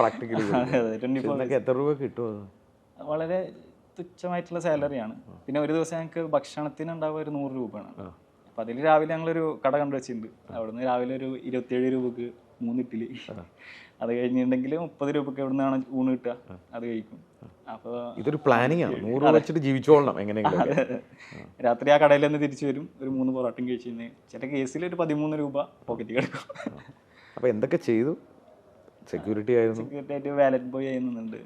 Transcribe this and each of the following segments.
Practically എത്ര രൂപ കിട്ടും വളരെ തുച്ഛമായിട്ടുള്ള സാലറിയാണ് പിന്നെ ഒരു ദിവസം ഞങ്ങൾക്ക് ഭക്ഷണത്തിന് ഉണ്ടാവുക ഒരു നൂറ് രൂപയാണ്. അപ്പം അതിൽ രാവിലെ ഞങ്ങളൊരു കട കണ്ടു വെച്ചിട്ടുണ്ട് അവിടുന്ന് രാവിലെ ഒരു ഇരുപത്തിയേഴ് രൂപക്ക് മൂന്ന് ഇഡ്ഡലി. അത് കഴിഞ്ഞിട്ടുണ്ടെങ്കിൽ മുപ്പത് രൂപക്ക് എവിടെ നിന്നാണ് ഊണ് കിട്ടുക? അത് കഴിക്കും. അപ്പോൾ ഇതൊരു പ്ലാനിങ് ആണ്. നൂറ് വെച്ചിട്ട് ജീവിച്ചോളണം എങ്ങനെയെങ്കിലും രാത്രി ആ കടയിൽ നിന്ന് തിരിച്ചു വരും. ഒരു മൂന്ന് പൊറോട്ടയും കഴിച്ചു ചില കേസിൽ ഒരു പതിമൂന്ന് രൂപ പോക്കറ്റ് കിടക്കും. അപ്പോൾ എന്തൊക്കെ ചെയ്തു? സെക്യൂരിറ്റി ആയിരുന്നു. സെക്യൂരിറ്റി ആയിട്ട് വാലറ്റ് ബോയ് ആയി നിന്നുണ്ട്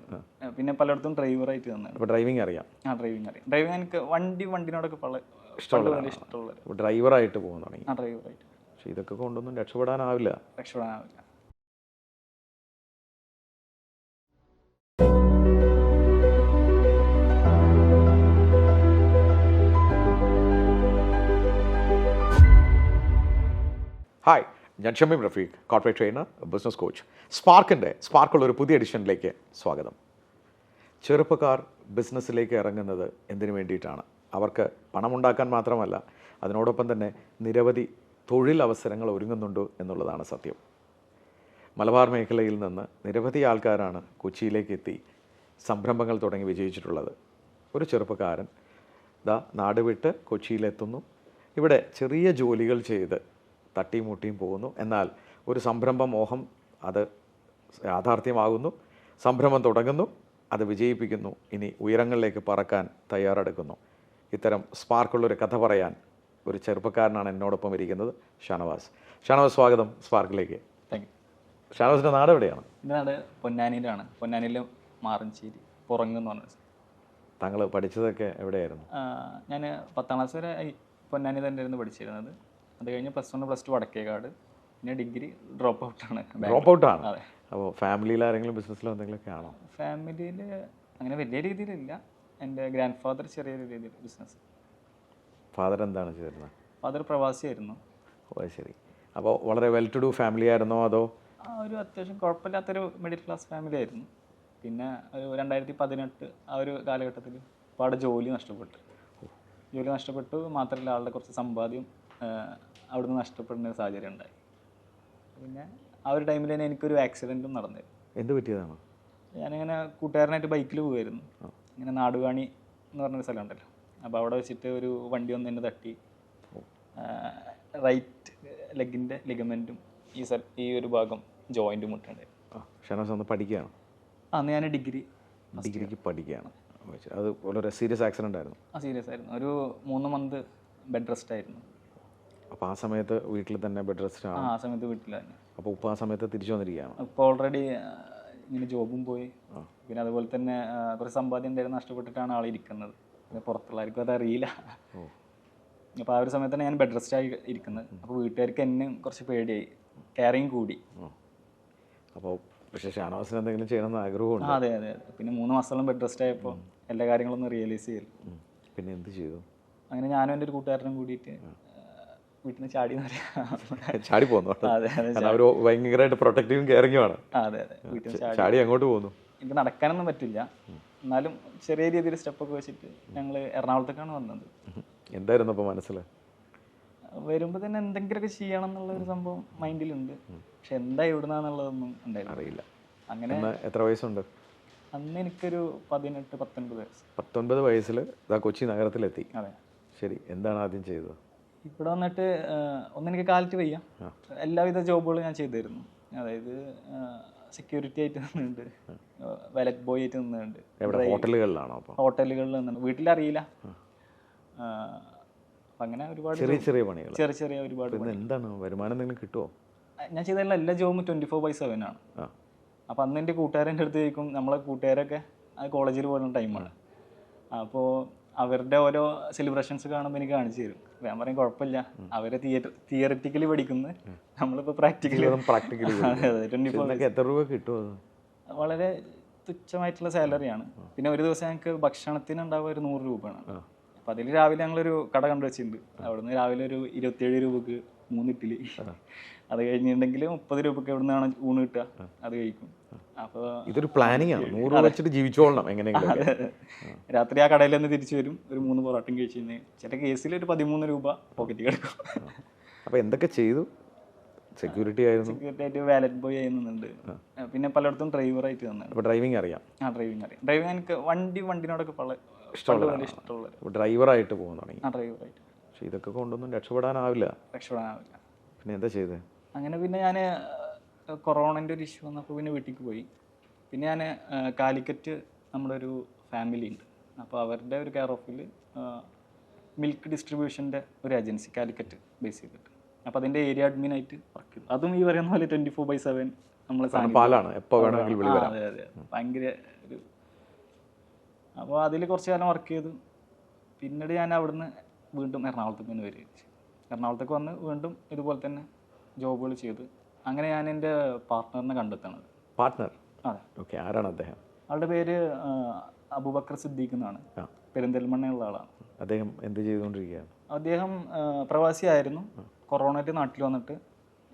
പിന്നെ പലയിടത്തും ഡ്രൈവറായിട്ട് തന്നെ അപ്പോൾ ഡ്രൈവിംഗ് അറിയാം. ആ ഡ്രൈവിംഗ് അറിയാം. ഡ്രൈവിംഗ് എനിക്ക് വണ്ടി വണ്ടിനോടൊക്കെ ഇഷ്ടമുള്ള ഇഷ്ടമുള്ള ഡ്രൈവർ ഡ്രൈവറായിട്ട് പോകാൻ തുടങ്ങി. ആ ഡ്രൈവറായിട്ട് പക്ഷെ ഇതൊക്കെ കൊണ്ടൊന്നും രക്ഷപ്പെടാനാവില്ല. രക്ഷപ്പെടാനാവില്ല. ഞാൻ Shameem Rafeeq corporate trainer business coach സ്പാർക്കിന്റെ സ്പാർക്കുള്ള ഒരു പുതിയ എഡിഷനിലേക്ക് സ്വാഗതം. ചെറുപ്പക്കാർ ബിസിനസ്സിലേക്ക് ഇറങ്ങുന്നത് എന്തിനു വേണ്ടിയിട്ടാണ്? അവർക്ക് പണമുണ്ടാക്കാൻ മാത്രമല്ല അതിനോടൊപ്പം തന്നെ നിരവധി തൊഴിലവസരങ്ങൾ ഒരുങ്ങുന്നുണ്ട് എന്നുള്ളതാണ് സത്യം. മലബാർ മേഖലയിൽ നിന്ന് നിരവധി ആൾക്കാരാണ് കൊച്ചിയിലേക്ക് എത്തി സംരംഭങ്ങൾ തുടങ്ങി വിജയിച്ചിട്ടുള്ളത്. ഒരു ചെറുപ്പക്കാരൻ ദാ നാട് വിട്ട് കൊച്ചിയിലെത്തുന്നു. ഇവിടെ ചെറിയ ജോലികൾ ചെയ്ത് തട്ടിയും മുട്ടിയും പോകുന്നു. എന്നാൽ ഒരു സംരംഭ മോഹം അത് യാഥാർത്ഥ്യമാകുന്നു. സംരംഭം തുടങ്ങുന്നു. അത് വിജയിപ്പിക്കുന്നു. ഇനി ഉയരങ്ങളിലേക്ക് പറക്കാൻ തയ്യാറെടുക്കുന്നു. ഇത്തരം സ്പാർക്കുള്ളൊരു കഥ പറയാൻ ഒരു ചെറുപ്പക്കാരനാണ് എന്നോടൊപ്പം ഇരിക്കുന്നത് ഷാനവാസ്. ഷാനവാസ് സ്വാഗതം സ്പാർക്കിലേക്ക്. താങ്ക് യു ഷാനവാസിന്റെ നാട് എവിടെയാണ്? എന്റെ നാട് പൊന്നാനിയിലാണ്. പൊന്നാനിയിൽ മാറഞ്ചേരി പുറങ്ങെന്ന് പറഞ്ഞു താങ്കൾ പഠിച്ചതൊക്കെ എവിടെയായിരുന്നു? ഞാൻ പത്താം ക്ലാസ് വരെ പൊന്നാനി തന്നെ ആയിരുന്നു പഠിച്ചിരുന്നത്. അത് കഴിഞ്ഞ് plus one plus two Vadakkekad പിന്നെ ഡിഗ്രി ഡ്രോപ്പ് ഔട്ടാണ് ഡ്രോപ്പ് ഔട്ടാണ് അപ്പോൾ ഫാമിലിയിൽ ആരെങ്കിലും ബിസിനസ്സിലോ എന്തെങ്കിലുമൊക്കെ ആണോ? ഫാമിലിയിൽ അങ്ങനെ വലിയ രീതിയിലില്ല. എന്റെ ഗ്രാൻഡ് ഫാദർ ചെറിയ രീതിയിൽ ബിസിനസ് ഫാദർ എന്താണ് ചെയ്തിരുന്നത് ഫാദർ പ്രവാസിയായിരുന്നു. ഓ ശരി. അപ്പോൾ വളരെ വെൽ ടു ഡു ഫാമിലി ആയിരുന്നോ അതോ? ആ ഒരു അത്യാവശ്യം കുഴപ്പമില്ലാത്തൊരു മിഡിൽ ക്ലാസ് ഫാമിലി ആയിരുന്നു. പിന്നെ ഒരു രണ്ടായിരത്തി പതിനെട്ട് ആ ഒരു കാലഘട്ടത്തിൽ ഒരുപാട് ജോലി നഷ്ടപ്പെട്ടു. ജോലി നഷ്ടപ്പെട്ടു. മാത്രമല്ല ആളുടെ കുറച്ച് സമ്പാദ്യം അവിടുന്ന് നഷ്ടപ്പെടുന്ന ഒരു സാഹചര്യം ഉണ്ടായി. പിന്നെ? ആ ഒരു ടൈമിൽ തന്നെ എനിക്കൊരു ആക്സിഡന്റും നടന്നിരുന്നു. എന്ത് പറ്റിയതാണ്? ഞാനിങ്ങനെ കൂട്ടുകാരനായിട്ട് ബൈക്കിൽ പോകുമായിരുന്നു ഇങ്ങനെ നാടുകാണി എന്ന് പറഞ്ഞൊരു സ്ഥലമുണ്ടല്ലോ അപ്പോൾ അവിടെ വെച്ചിട്ട് ഒരു വണ്ടി ഒന്ന് എന്നെ തട്ടി. റൈറ്റ് ലെഗിന്റെ ലിഗമെന്റും ഈ സ ഈ ഒരു ഭാഗം ജോയിന്റ് മുട്ടുണ്ടായിരുന്നു ആ ഒന്ന് പഠിക്കുകയാണ്. അന്ന് ഞാൻ ഡിഗ്രി ഡിഗ്രിക്ക് പഠിക്കുകയാണ്. അത് വളരെ സീരിയസ് ആക്സിഡന്റ് ആയിരുന്നു. ആ സീരിയസ് ആയിരുന്നു. ഒരു മൂന്ന് മന്ത് ബെഡ് റെസ്റ്റ് ആയിരുന്നു. അപ്പോൾ ആ സമയത്ത് വീട്ടിൽ തന്നെ ബെഡ് റെസ്റ്റ് ആ ആണ്. ആ സമയത്ത് വീട്ടിൽ തന്നെ. അപ്പോൾ ഉപ്പ ആ സമയത്ത് തിരിച്ചു വന്നിരിക്കുകയാണ്. ഇപ്പൊ ഓൾറെഡി ഇങ്ങനെ ജോബും പോയി. പിന്നെ അതുപോലെ തന്നെ ആ, കുറച്ച് സമ്പാദ്യം എന്തായാലും നഷ്ടപ്പെട്ടിട്ടാണ് ആൾ ഇരിക്കുന്നത്. പിന്നെ പുറത്തുള്ളവർക്കും അത് അറിയില്ല. അപ്പോൾ ആ ഒരു സമയത്താണ് ഞാൻ ബെഡ് റെസ്റ്റ് ആയി ഇരിക്കുന്നത്. അപ്പോൾ വീട്ടുകാർക്ക് എന്നെ കുറച്ച് പേടിയായി. കെയറിങ് കൂടി. അപ്പോൾ പക്ഷേ ഷാനവാസിന് എന്തെങ്കിലും ചെയ്യണമെന്ന് ആഗ്രഹമുണ്ട്. അതെ അതെ അതെ. പിന്നെ മൂന്ന് മാസത്തോളം ബെഡ് റെസ്റ്റ് ആയപ്പോൾ എല്ലാ കാര്യങ്ങളൊന്നും റിയലൈസ് ചെയ്യൽ. ഉം. പിന്നെ എന്ത് ചെയ്തു? അങ്ങനെ ഞാനും എന്റെ ഒരു കൂട്ടുകാരനും കൂടിയിട്ട് വീട്ടിൽ നിന്ന് ചാടി ചാടി. പോന്നു അവർ ഭയങ്കരമായിട്ട് പ്രൊട്ടക്റ്റീവും കെയറിങ്ങുമാണ് അതെ അതെ വീട്ടിൽ ചാടി. അങ്ങോട്ട് പോന്നു എനിക്ക് നടക്കാനൊന്നും പറ്റില്ല. എന്നാലും ചെറിയ രീതിയിൽ സ്റ്റെപ്പൊക്കെ വെച്ചിട്ട് ഞങ്ങൾ എറണാകുളത്തേക്കാണ് വന്നത്. എന്തായിരുന്നു അപ്പോൾ മനസ്സിൽ? വരുമ്പോൾ തന്നെ എന്തെങ്കിലുമൊക്കെ ചെയ്യണം എന്നുള്ള ഒരു സംഭവം മൈൻഡിലുണ്ട്. പക്ഷെ എന്താ എവിടുന്നാന്നുള്ളതൊന്നും അറിയില്ല. അങ്ങനെ എത്ര വയസ്സുണ്ട്? അന്ന് എനിക്കൊരു പതിനെട്ട് പത്തൊൻപത് വയസ്സ്. പത്തൊൻപത് വയസ്സിൽ കൊച്ചി നഗരത്തിലെത്തി. അതെ. ശരി എന്താണ് ആദ്യം ചെയ്തത്? ഇവിടെ വന്നിട്ട് ഒന്ന് എനിക്ക് കാലത്ത് വയ്യ. എല്ലാവിധ ജോബുകളും ഞാൻ ചെയ്തിരുന്നു. അതായത് സെക്യൂരിറ്റി ആയിട്ട് നിന്നുണ്ട് വെലക് ബോയ് ആയിട്ട് നിന്നുണ്ട് ഹോട്ടലുകളിലാണോ ഹോട്ടലുകളിൽ നിന്നുണ്ട് വീട്ടിലറിയില്ല. അങ്ങനെ ഒരുപാട് ചെറിയ ചെറിയ പണികൾ. ചെറിയ ചെറിയ ഒരുപാട് എന്താണ്? വരുമാനം എന്തെങ്കിലും കിട്ടുമോ ഞാൻ ചെയ്ത എല്ലാ ജോബും ട്വന്റി ഫോർ ബൈ സെവൻ ആണ് അപ്പൊ അന്ന് എന്റെ കൂട്ടുകാരന്റെ അടുത്ത് ചോദിക്കും നമ്മളെ കൂട്ടുകാരൊക്കെ കോളേജിൽ പോകുന്ന ടൈമാണ് അപ്പോൾ അവരുടെ ഓരോ സെലിബ്രേഷൻസ് കാണുമ്പോൾ എനിക്ക് കാണിച്ചു തരും. ഞാൻ പറയും കുഴപ്പമില്ല. അവരെ തിയേറ്റർ തിയററ്റിക്കലി പഠിക്കുന്നത് നമ്മളിപ്പോൾ പ്രാക്ടിക്കലി പ്രാക്ടിക്കലി ട്വന്റി ഫോർ എത്ര രൂപ കിട്ടും വളരെ തുച്ഛമായിട്ടുള്ള സാലറിയാണ് പിന്നെ ഒരു ദിവസം ഞങ്ങൾക്ക് ഭക്ഷണത്തിന് ഉണ്ടാവുക ഒരു നൂറ് രൂപയാണ് അപ്പൊ അതിൽ രാവിലെ ഞങ്ങളൊരു കട കണ്ടു വെച്ചിട്ടുണ്ട്. അവിടുന്ന് രാവിലെ ഒരു ഇരുപത്തിയേഴ് രൂപക്ക് മൂന്ന് ഇഡ്ഡലി അത് കഴിഞ്ഞിട്ടുണ്ടെങ്കിൽ മുപ്പത് രൂപക്ക് എവിടുന്നാണ് ഊണ് കിട്ടുക? അത് കഴിക്കും. അപ്പോൾ ഇതൊരു പ്ലാനിങ് ആണ്. നൂറ് രൂപ വെച്ചിട്ട് ജീവിച്ചോളണം എങ്ങനെയെങ്കിലും രാത്രി ആ കടയിൽ നിന്ന് തിരിച്ചു വരും. ഒരു മൂന്ന് പൊറോട്ടയും കഴിച്ചു കഴിഞ്ഞ് ചില കേസിൽ ഒരു പതിമൂന്ന് രൂപ പോക്കറ്റ് കിടക്കും. അപ്പോൾ എന്തൊക്കെ ചെയ്തു? സെക്യൂരിറ്റി ആയിരുന്നു. സെക്യൂരിറ്റി ആയിട്ട് വാലറ്റ് ബോയ് ആയി നിന്നുണ്ട് പിന്നെ പലയിടത്തും ഡ്രൈവറായിട്ട് നിന്നുണ്ട് അപ്പോൾ ഡ്രൈവിംഗ് അറിയാം. ആ ഡ്രൈവിംഗ് അറിയാം. ഡ്രൈവിംഗ് എനിക്ക് വണ്ടി വണ്ടിനോടൊക്കെ പല ഇഷ്ടമുള്ള വളരെ ഇഷ്ടമുള്ള അപ്പോൾ ഡ്രൈവറായിട്ട് പോകാൻ തുടങ്ങി. ആ ഡ്രൈവറായിട്ട് പക്ഷേ ഇതൊക്കെ കൊണ്ടൊന്നും രക്ഷപ്പെടാനാവില്ല. രക്ഷപ്പെടാനാവില്ല. പിന്നെ എന്താ ചെയ്തത് അങ്ങനെ പിന്നെ ഞാൻ കൊറോണന്റെ ഒരു ഇഷ്യൂ വന്നപ്പോൾ പിന്നെ വീട്ടിലേക്ക് പോയി. പിന്നെ ഞാൻ കാലിക്കറ്റ് നമ്മുടെ ഒരു ഫാമിലി ഉണ്ട്. അപ്പോൾ അവരുടെ ഒരു കെയർ ഓഫിൽ മിൽക്ക് ഡിസ്ട്രിബ്യൂഷന്റെ ഒരു ഏജൻസി കാലിക്കറ്റ് ബേസ് ചെയ്തിട്ട്. അപ്പോൾ അതിന്റെ ഏരിയ അഡ്മിൻ ആയിട്ട് വർക്ക് ചെയ്തു അതും ഈ പറയുന്ന പോലെ ട്വന്റി ഫോർ ബൈ സെവൻ നമ്മൾ പാലാണ്. എപ്പോൾ വേണമെങ്കിൽ അതെ അതെ. ഭയങ്കര ഒരു അപ്പോൾ അതിൽ കുറച്ച് കാലം വർക്ക് ചെയ്തു. പിന്നീട് ഞാൻ അവിടുന്ന് വീണ്ടും എറണാകുളത്തേക്ക് തന്നെ വരിക എറണാകുളത്തേക്ക് വന്ന് വീണ്ടും ഇതുപോലെ തന്നെ ജോബുകൾ ചെയ്ത് അങ്ങനെ ഞാൻ എന്റെ പാർട്ട്ണറിനെ കണ്ടെത്തണത്. പാർട്ട്ണർ അതെ. ഓക്കെ ആരാണ് അദ്ദേഹം? ആളുടെ പേര് അബുബക്കർ സിദ്ദീഖ് എന്നാണ്. പെരിന്തൽമണ്ണയുള്ള ആളാണ്. അദ്ദേഹം എന്ത് ചെയ്തുകൊണ്ടിരിക്കുകയാണ്? അദ്ദേഹം പ്രവാസിയായിരുന്നു. കൊറോണയ്ക്ക് നാട്ടിൽ വന്നിട്ട്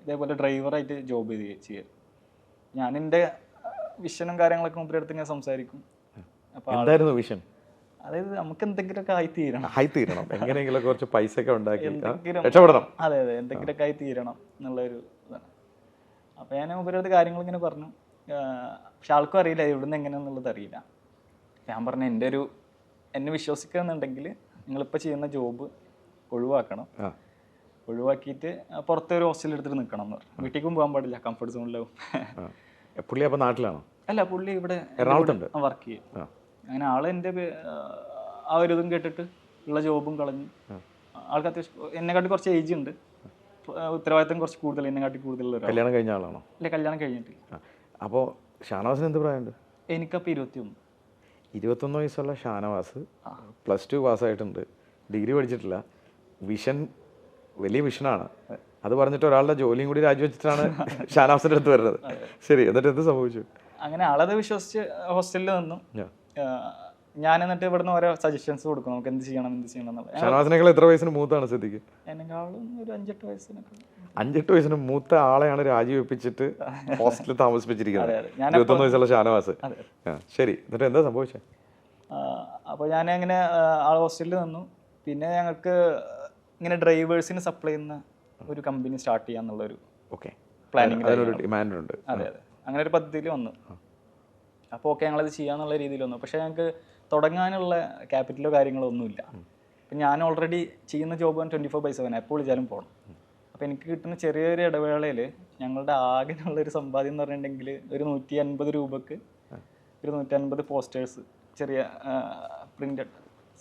ഇതേപോലെ ഡ്രൈവറായിട്ട് ജോബ് ചെയ്ത് ചെയ്യാറ് ഞാൻ എന്റെ വിഷനും കാര്യങ്ങളൊക്കെ മുമ്പിൽ ഇങ്ങനെ സംസാരിക്കും. അപ്പോൾ എന്തായിരുന്നു വിഷൻ? അതായത് നമുക്ക് എന്തെങ്കിലുമൊക്കെ ആയി തീരണം ആയി തീരണം എങ്ങനെയെങ്കിലും കുറച്ച് പൈസ ഒക്കെ ഉണ്ടാക്കി രക്ഷപ്പെടണം. അതെ അതെ എന്തെങ്കിലുമൊക്കെ ആയി തീരണം എന്നുള്ളൊരു ഇതാണ്. അപ്പോൾ ഞാൻ മുമ്പിലടുത്ത് കാര്യങ്ങൾ ഇങ്ങനെ പറഞ്ഞു പക്ഷെ ആൾക്കും അറിയില്ല ഇവിടുന്ന് എങ്ങനെയാണെന്നുള്ളത് അറിയില്ല. ഞാൻ പറഞ്ഞു എന്റെ ഒരു എന്നെ വിശ്വസിക്കുന്നുണ്ടെങ്കിൽ നിങ്ങളിപ്പോൾ ചെയ്യുന്ന ജോബ് ഒഴിവാക്കണം. ഒഴിവാക്കിയിട്ട് പുറത്തെ ഒരു ഹോസ്റ്റലിൽ എടുത്തിട്ട് നിൽക്കണം എന്ന് പറഞ്ഞു. വീട്ടിലേക്കും പോകാൻ പാടില്ല കംഫർട്ട് സോണിലാവും പുള്ളി അപ്പോൾ നാട്ടിലാണോ? അല്ല പുള്ളി ഇവിടെ എറണാകുളത്തുണ്ട്. വർക്ക് ചെയ്യും. അങ്ങനെ ആൾ എന്റെ ആ ഒരു ഇതും കേട്ടിട്ട് ഉള്ള ജോബും കളഞ്ഞു. ആൾക്ക് അത്യാവശ്യം എന്നെക്കാട്ടി കുറച്ച് ഏജ് ഉണ്ട്. ഉത്തരവാദിത്തം കുറച്ച് കൂടുതൽ എന്നെക്കാട്ടി കൂടുതൽ കല്യാണം കഴിഞ്ഞ ആളാണോ? അല്ലെ കല്യാണം കഴിഞ്ഞിട്ട്. അപ്പോൾ ഷാനവാസിന് എന്ത് പ്രായമുണ്ട്? എനിക്കപ്പോൾ ഇരുപത്തി ഒന്ന് ഇരുപത്തൊന്ന് വയസ്സുള്ള ഷാനവാസ് പ്ലസ് ടു പാസ്സായിട്ടുണ്ട്. ഡിഗ്രി പഠിച്ചിട്ടില്ല. വിഷൻ വലിയ വിഷനാണ്. അത്. പറഞ്ഞിട്ട് ഒരാളുടെ ജോലിയും കൂടി രാജിവെച്ചിട്ടാണ് ഷാനവാസിന്റെ അടുത്ത് വരുന്നത്. ശരി എന്നിട്ട് എന്ത് സംഭവിച്ചു? അങ്ങനെ ആളത് വിശ്വസിച്ച് ഹോസ്റ്റലിൽ നിന്നു. ഞാൻ എന്നിട്ട് ഇവിടുന്ന് ഓരോ സജഷൻസ് കൊടുക്കും. നമുക്ക് എന്ത് ചെയ്യണം എന്ത് ചെയ്യണം എന്നുള്ളത് എത്ര വയസ്സിന് മൂത്താണ് സിദ്ദിഖ്? എന്നെക്കാളും ഒരു അഞ്ചെട്ട് വയസ്സിനൊക്കെ. അഞ്ചെട്ട് വയസ്സിന് മൂത്ത ആളെയാണ് രാജിവെപ്പിച്ചിട്ട് ഹോസ്റ്റലിൽ താമസിപ്പിച്ചിരിക്കുന്നത്. ഇരുപത്തൊന്ന് വയസ്സുള്ള ഷാനവാസ്. ശരി. എന്നിട്ട് എന്താ സംഭവിച്ചത് അപ്പോൾ ഞാൻ അങ്ങനെ ആൾ ഹോസ്റ്റലിൽ നിന്നു. പിന്നെ ഞങ്ങൾക്ക് ഇങ്ങനെ ഡ്രൈവേഴ്സിന് സപ്ലൈ ചെയ്യുന്ന ഒരു കമ്പനി സ്റ്റാർട്ട് ചെയ്യാന്നുള്ളൊരു ഓക്കെ പ്ലാനിങ് ഡിമാൻഡ് ഉണ്ട്. അതെ അതെ. അങ്ങനെ ഒരു പദ്ധതിയിൽ വന്നു. അപ്പോൾ ഓക്കെ ഞങ്ങളത് ചെയ്യാന്നുള്ള രീതിയിലൊന്നും പക്ഷേ ഞങ്ങൾക്ക് തുടങ്ങാനുള്ള ക്യാപിറ്റലോ കാര്യങ്ങളോ ഒന്നുമില്ല. അപ്പം ഞാൻ ഓൾറെഡി ചെയ്യുന്ന job twenty four by seven എപ്പോൾ വിളിച്ചാലും പോകണം അപ്പോൾ എനിക്ക് കിട്ടുന്ന ചെറിയൊരു ഇടവേളയിൽ ഞങ്ങളുടെ ആകെയുള്ളൊരു സമ്പാദ്യം എന്ന് പറഞ്ഞിട്ടുണ്ടെങ്കിൽ ഒരു നൂറ്റി അൻപത് രൂപക്ക് ഒരു നൂറ്റി അൻപത് പോസ്റ്റേഴ്സ് ചെറിയ പ്രിന്റഡ്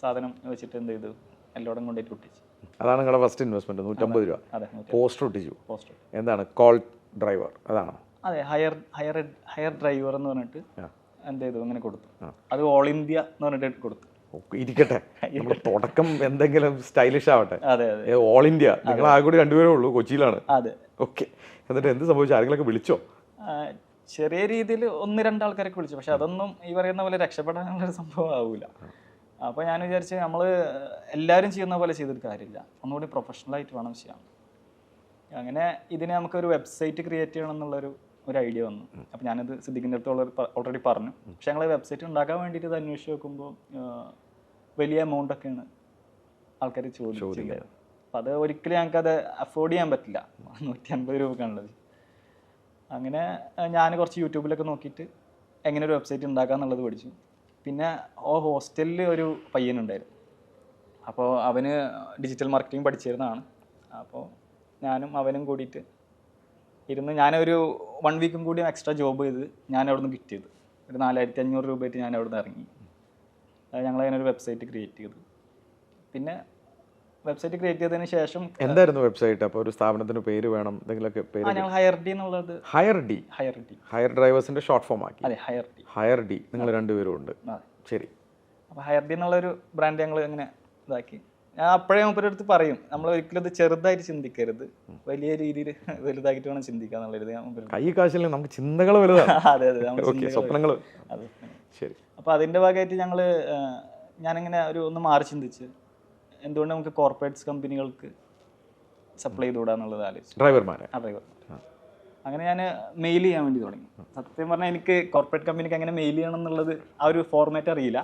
സാധനം വെച്ചിട്ട് എന്ത് ചെയ്തു? എല്ലായിടം കൊണ്ടുപോയിട്ട് ഒട്ടിച്ചു. അതാണ് നിങ്ങളുടെ ഫസ്റ്റ് ഇൻവെസ്റ്റ്മെന്റ് നൂറ്റമ്പത് രൂപ. അതെ പോസ്റ്റർ ഒട്ടിച്ചു. പോസ്റ്റർ എന്താണ്? കോൾ ഡ്രൈവർ അതാണോ? അതെ ഹയർ ഹയർ ഹയർ ഡ്രൈവർ എന്ന് പറഞ്ഞിട്ട്. എന്ത് ചെയ്തു? അങ്ങനെ കൊടുത്തു. അത് ഓൾ ഇന്ത്യ എന്ന് പറഞ്ഞിട്ട് കൊടുത്തു. ഇരിക്കട്ടെ. നമ്മുടെ തുടക്കം എന്തെങ്കിലും സ്റ്റൈലിഷ് ആവട്ടെ. അതെ അതെ. ഓൾ ഇന്ത്യ നിങ്ങൾ ആകെ കൂടി രണ്ടുപേരേ ഉള്ളൂ കൊച്ചിയിലാണ്. അതെ. ഓക്കെ. എന്നിട്ട് എന്ത് സംഭവിച്ചു? ആരെങ്കിലൊക്കെ വിളിച്ചോ? ചെറിയ രീതിയിൽ ഒന്ന് രണ്ടാൾക്കാരൊക്കെ വിളിച്ചു. പക്ഷെ അതൊന്നും ഈ പറയുന്ന പോലെ രക്ഷപ്പെടാനുള്ള ഒരു സംഭവം ആവൂല. അപ്പോൾ ഞാൻ വിചാരിച്ച് നമ്മൾ എല്ലാവരും ചെയ്യുന്ന പോലെ ചെയ്തിട്ട് കാര്യമില്ല. ഒന്നുകൂടി പ്രൊഫഷണൽ ആയിട്ട് വേണം ചെയ്യാൻ. അങ്ങനെ ഇതിനെ നമുക്കൊരു വെബ്സൈറ്റ് ക്രിയേറ്റ് ചെയ്യണം എന്നുള്ളൊരു ഒരു ഐഡിയ വന്നു. അപ്പോൾ ഞാനത് സിദ്ദിഖിന്റെ അടുത്ത് ഓൾറെഡി പറഞ്ഞു. പക്ഷെ ഞങ്ങൾ വെബ്സൈറ്റ് ഉണ്ടാക്കാൻ വേണ്ടിയിട്ട് ഇത് അന്വേഷിച്ച് നോക്കുമ്പോൾ വലിയ എമൗണ്ട് ഒക്കെയാണ് ആൾക്കാർ ചോദിച്ചത് അപ്പോൾ അത് ഒരിക്കലും ഞങ്ങൾക്കത് അഫോർഡ് ചെയ്യാൻ പറ്റില്ല. നൂറ്റി അൻപത് രൂപക്കാണുള്ളത്. അങ്ങനെ ഞാൻ കുറച്ച് യൂട്യൂബിലൊക്കെ നോക്കിയിട്ട് എങ്ങനെ ഒരു വെബ്സൈറ്റ് ഉണ്ടാക്കുക എന്നുള്ളത് പഠിച്ചു. പിന്നെ ഓ ഹോസ്റ്റലിൽ ഒരു പയ്യനുണ്ടായിരുന്നു അപ്പോൾ അവന് ഡിജിറ്റൽ മാർക്കറ്റിംഗ് പഠിച്ചിരുന്നതാണ്. അപ്പോൾ ഞാനും അവനും കൂടിയിട്ട് ഇരുന്ന് ഞാനൊരു വൺ വീക്കും കൂടി എക്സ്ട്രാ ജോബ് ചെയ്ത് ഞാൻ അവിടുന്ന് കിറ്റ് ചെയ്തു. ഒരു നാലായിരത്തി അഞ്ഞൂറ് രൂപയായിട്ട് ഞാൻ അവിടുന്ന് ഇറങ്ങി ഞങ്ങളങ്ങനെ ഒരു വെബ്സൈറ്റ് ക്രിയേറ്റ് ചെയ്തു. പിന്നെ വെബ്സൈറ്റ് ക്രിയേറ്റ് ചെയ്തതിന് ശേഷം എന്തായിരുന്നു വെബ്സൈറ്റ് അപ്പോൾ ഒരു സ്ഥാപനത്തിന് പേര് വേണം എന്തെങ്കിലുമൊക്കെ പേര് ഞങ്ങൾ ഹയർ ഡി എന്നുള്ളത് hire D hire D hire ഡ്രൈവേഴ്സിന്റെ short form ആക്കി. അതെ ഹയർ ഡി ഹയർ ഡി നിങ്ങൾ രണ്ടുപേരും ഉണ്ട്. ശരി. അപ്പോൾ ഹയർ ഡി എന്നുള്ളൊരു ബ്രാൻഡ് ഞങ്ങൾ ഇങ്ങനെ ഇതാക്കി. ഞാൻ അപ്പോഴേ മൂപ്പരുടെ അടുത്ത് പറയും. നമ്മൾ ഒരിക്കലും ഇത് ചെറുതായിട്ട് ചിന്തിക്കരുത്. വലിയ രീതിയിൽ വലുതാക്കിയിട്ട് വേണം ചിന്തിക്കുക എന്നുള്ളത് ഞാൻ കൈ കാശില്ല നമുക്ക് ചിന്തകൾ വലുതാണ്. അതെ അതെ. നമ്മൾ ഓക്കെ സ്വപ്നങ്ങൾ അതെ. ശരി. അപ്പോൾ അതിന്റെ ഭാഗമായിട്ട് ഞങ്ങൾ ഞാനിങ്ങനെ ഒരു ഒന്ന് മാറി ചിന്തിച്ച് എന്തുകൊണ്ട് നമുക്ക് കോർപ്പറേറ്റ്സ് കമ്പനികൾക്ക് സപ്ലൈ ചെയ്തുകൂടാന്നുള്ളത് ആലോചിച്ചു. ഡ്രൈവർമാരെ. ഡ്രൈവർ. അങ്ങനെ ഞാൻ മെയിൽ ചെയ്യാൻ വേണ്ടി തുടങ്ങി. സത്യം പറഞ്ഞാൽ എനിക്ക് കോർപ്പറേറ്റ് കമ്പനിക്ക് എങ്ങനെ മെയിൽ ചെയ്യണം എന്നുള്ളത് ആ ഒരു ഫോർമാറ്റ് അറിയില്ല.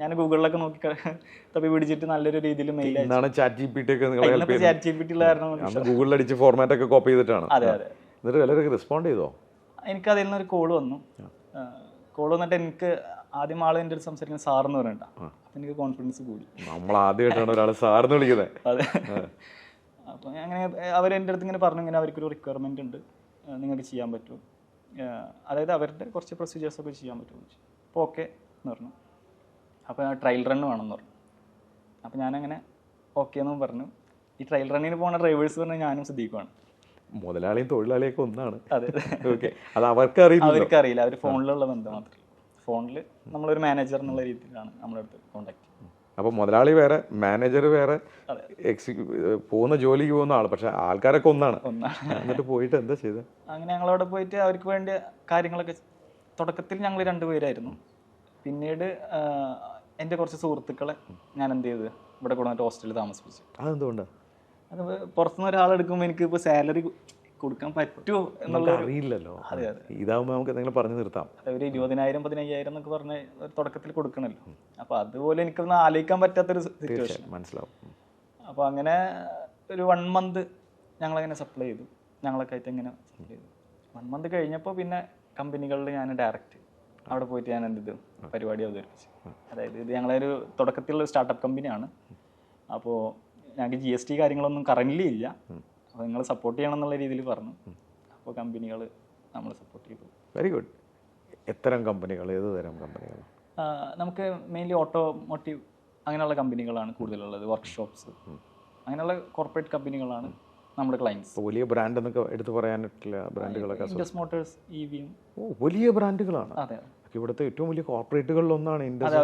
ഞാൻ ഗൂഗിളിലൊക്കെ നോക്കി തപ്പി പിടിച്ചിട്ട് നല്ലൊരു രീതിയിൽ mail chat G P T ഒക്കെ ചാറ്റ് ജി പി ടി കാരണം ഗൂഗിളിൽ അടിച്ച് ഫോർമാറ്റ് ഒക്കെ കോപ്പി ചെയ്തിട്ടാണ്. അതെ അതെ. എന്നിട്ട് എല്ലാവരും റെസ്പോണ്ട് ചെയ്തോ? എനിക്ക് അതിൽ നിന്നൊരു കോൾ വന്നു. കോൾ വന്നിട്ട് എനിക്ക് ആദ്യം ആൾ എന്റെ അടുത്ത് സംസാരിക്കുന്ന സാറെന്ന് പറയണ്ട അപ്പം എനിക്ക് കോൺഫിഡൻസ് കൂടി. നമ്മൾ ആദ്യമായിട്ടാണ് ഒരാൾ സാറെന്ന് വിളിക്കുന്നത്. അതെ. അപ്പം അങ്ങനെ അവർ എന്റെ അടുത്ത് ഇങ്ങനെ പറഞ്ഞു ഇങ്ങനെ അവർക്കൊരു റിക്വയർമെന്റ് ഉണ്ട്. നിങ്ങൾക്ക് ചെയ്യാൻ പറ്റുമോ അതായത് അവരുടെ കുറച്ച് പ്രൊസീജിയേഴ്സൊക്കെ ചെയ്യാൻ പറ്റുമോ അപ്പോൾ ഓക്കെ എന്ന് പറഞ്ഞു. അപ്പോൾ ട്രയൽ റൺ വേണമെന്ന് പറഞ്ഞു. അപ്പോൾ ഞാനങ്ങനെ ഓക്കെ എന്നും പറഞ്ഞു. ഈ ട്രയൽ റണ്ണിന് പോകുന്ന ഡ്രൈവേഴ്സ് പറഞ്ഞാൽ ഞാനും ശ്രദ്ധിക്കുവാണ്. മുതലാളിയും തൊഴിലാളിയൊക്കെ ഒന്നാണ്. അതെ. ഓക്കെ അത് അവർക്ക് അറിയില്ല അവർക്ക് അറിയില്ല അവർ ഫോണിലുള്ള ബന്ധം മാത്രമേ ഫോണിൽ നമ്മളൊരു മാനേജർ എന്നുള്ള രീതിയിലാണ് നമ്മുടെ അടുത്ത് കോൺടാക്ട് അപ്പോൾ മുതലാളി വേറെ മാനേജർ വേറെ എക്സിക്യൂ പോകുന്ന ജോലിക്ക് പോകുന്ന ആൾ പക്ഷെ ആൾക്കാരൊക്കെ ഒന്നാണ്. എന്നിട്ട് പോയിട്ട് എന്താ ചെയ്തത് അങ്ങനെ ഞങ്ങളവിടെ പോയിട്ട് അവർക്ക് വേണ്ടി കാര്യങ്ങളൊക്കെ തുടക്കത്തിൽ ഞങ്ങൾ രണ്ടുപേരായിരുന്നു പിന്നീട് എന്റെ കുറച്ച് സുഹൃത്തുക്കളെ ഞാൻ എന്ത് ചെയ്ത്? ഇവിടെ കൊണ്ടുവന്നിട്ട് ഹോസ്റ്റലിൽ താമസിപ്പിച്ചു. അതെന്തുകൊണ്ടാണ് അത് പുറത്തുനിന്ന് ഒരാളെടുക്കുമ്പോൾ എനിക്ക് ഇപ്പോൾ സാലറി കൊടുക്കാൻ പറ്റുമോ എന്നുള്ള അറിയില്ലല്ലോ. അതെ അതെ. ഇതാവുമ്പോൾ നമുക്ക് എന്തെങ്കിലും പറഞ്ഞു നിർത്താം. ഒരു ഇരുപതിനായിരം പതിനയ്യായിരം എന്നൊക്കെ പറഞ്ഞ തുടക്കത്തിൽ കൊടുക്കണല്ലോ. അപ്പോൾ അതുപോലെ എനിക്കൊന്ന് ആലോചിക്കാൻ പറ്റാത്തൊരു സിറ്റുവേഷൻ മനസ്സിലാവും. അപ്പൊ അപ്പോൾ അങ്ങനെ ഒരു വൺ മന്ത് ഞങ്ങളങ്ങനെ സപ്ലൈ ചെയ്തു. ഞങ്ങളൊക്കെ ആയിട്ട് ഇങ്ങനെ സപ്ലൈ ചെയ്തു. വൺ മന്ത് കഴിഞ്ഞപ്പോൾ പിന്നെ കമ്പനികളിൽ ഞാൻ ഡയറക്റ്റ് അവിടെ പോയിട്ട് ഞാൻ എന്ത് പരിപാടി അവതരിപ്പിച്ചു. അതായത് ഇത് ഞങ്ങളൊരു തുടക്കത്തിലുള്ള സ്റ്റാർട്ടപ്പ് കമ്പനിയാണ് അപ്പോൾ ഞങ്ങൾക്ക് ജി എസ് ടി കാര്യങ്ങളൊന്നും കറന്റ്ലി ഇല്ല. അപ്പോൾ നിങ്ങൾ സപ്പോർട്ട് ചെയ്യണം എന്നുള്ള രീതിയിൽ പറഞ്ഞു. അപ്പോൾ കമ്പനികൾ നമ്മൾ സപ്പോർട്ട് ചെയ്തു. വെരി ഗുഡ് എത്തരം കമ്പനികൾ ഏത് തരം കമ്പനികൾ നമുക്ക് മെയിൻലി ഓട്ടോമോട്ടീവ് അങ്ങനെയുള്ള കമ്പനികളാണ് കൂടുതലുള്ളത്. വർക്ക്ഷോപ്സ് അങ്ങനെയുള്ള കോർപ്പറേറ്റ് കമ്പനികളാണ് നമ്മുടെ ക്ലയൻസ് വലിയ ബ്രാൻഡ് എന്നൊക്കെ എടുത്തു പറയാനായിട്ടില്ല ബ്രാൻഡുകളൊക്കെ ഇൻഡസ് മോട്ടോഴ്സ് ഇ വിയും ഓ വലിയ ബ്രാൻഡുകളാണ് അതെ. ഇവിടുത്തെ ഏറ്റവും വലിയ കോർപ്പറേറ്റുകളിലൊന്നാണ് ഇൻഡസ്ട്രി